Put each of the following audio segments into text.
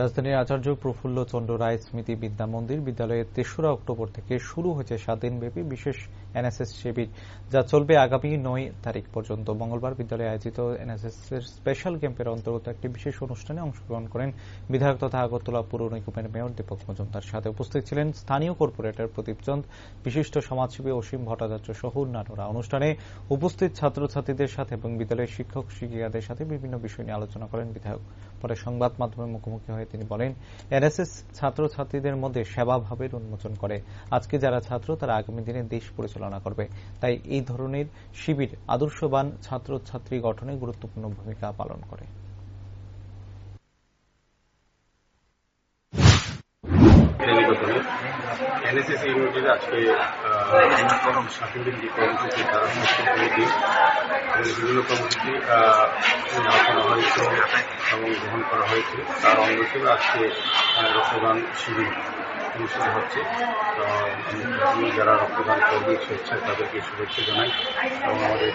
রাজধানীর আচার্য প্রফুল্ল চন্দ্র রায় স্মৃতি বিদ্যা মন্দির বিদ্যালয়ে তেসরা অক্টোবর থেকে শুরু হয়েছে সাত দিনব্যাপী বিশেষ এনএসএস শিবির, যা চলবে আগামী নয় তারিখ পর্যন্ত। মঙ্গলবার বিদ্যালয়ে আয়োজিত এনএসএস এর স্পেশাল ক্যাম্পের অন্তর্গত একটি বিশেষ অনুষ্ঠানে অংশগ্রহণ করেন বিধায়ক তথা আগরতলা পুর নিগমের মেয়র দীপক মজুমদার। সাথে উপস্থিত ছিলেন স্থানীয় কর্পোরেটর প্রদীপ চন্দ, বিশিষ্ট সমাজসেবী অসীম ভট্টাচার্য সহ অন্যান্যরা। অনুষ্ঠানে উপস্থিত ছাত্রছাত্রীদের সাথে এবং বিদ্যালয়ের শিক্ষক শিক্ষিকাদের সাথে বিভিন্ন বিষয় নিয়ে আলোচনা করেন বিধায়ক। পরে সংবাদ মাধ্যমের মুখোমুখি হয়ে তিনি বলেন, এনএসএস ছাত্রছাত্রীদের মধ্যে সেবাভাবের উন্মোচন করে। আজকে যারা ছাত্র, তারা আগামী দিনে দেশ পরিচালনা করবে। তাই এই ধরনের শিবির আদর্শবান ছাত্রছাত্রী গঠনে গুরুত্বপূর্ণ ভূমিকা পালন করে। এনএসএস ইউনিটির আজকে বিভিন্ন কর্মসূচি এবং গ্রহণ করা হয়েছে তার অঙ্গ আজকে রক্তদান শিবির অনুষ্ঠিত হচ্ছে যারা রক্তদান করবে স্বেচ্ছায় তাদেরকে শুভেচ্ছা জানাই এবং আমাদের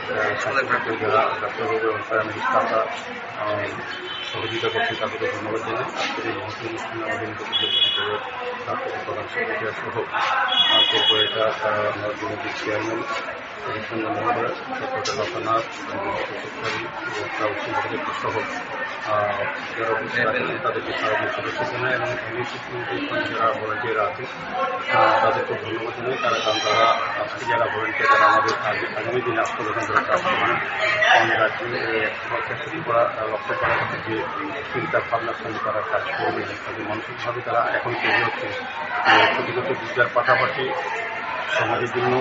যারা ডাক্তারবাবু এবং প্রাইমারি সহযোগিতা করছে তাদেরকে ধন্যবাদ জানাই আজকের এই মহৎ অনুষ্ঠানে আমাদের প্রধান সহ কর্পোরেটর আমার বিরোধী চেয়ারম্যান সহ যারা আছেন তাদেরকে স্বাগত শুভেচ্ছা জানাই এবং যারা ভলেন্টিয়ার আছে ধন্যবাদ জানাই। কারণ তারা আজকে যারা ভলেন্টিয়ার তারা আমাদের আগে- আগামী দিনে যখন তারা কাজ করবেন রাজ্যে শুরু করা লক্ষ্য করা যে চিন্তা ভাবনার সঙ্গে তারা কাজ করবে তাদের মানসিকভাবে তারা এখন তৈরি হচ্ছে। প্রতিগত বিদ্যার পাশাপাশি সমাজের জন্য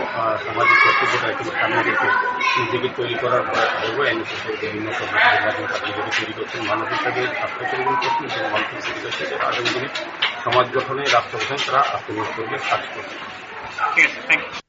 সামাজিক কর্তব্যটা একটু সামনে রেখে নিজেকে তৈরি করার করব। এনএসএসের বিভিন্ন কর্মসূচির মাধ্যমে তারা নিজেকে তৈরি করছেন। হিসাবে ছাত্র পরিবহন করছেন এবং মানসিক তৈরি করছে আগামী দিনে সমাজ গঠনে রাষ্ট্র গঠনে তারা আত্মনিয়োগ করবে, কাজ আছে থ্যাংক ইউ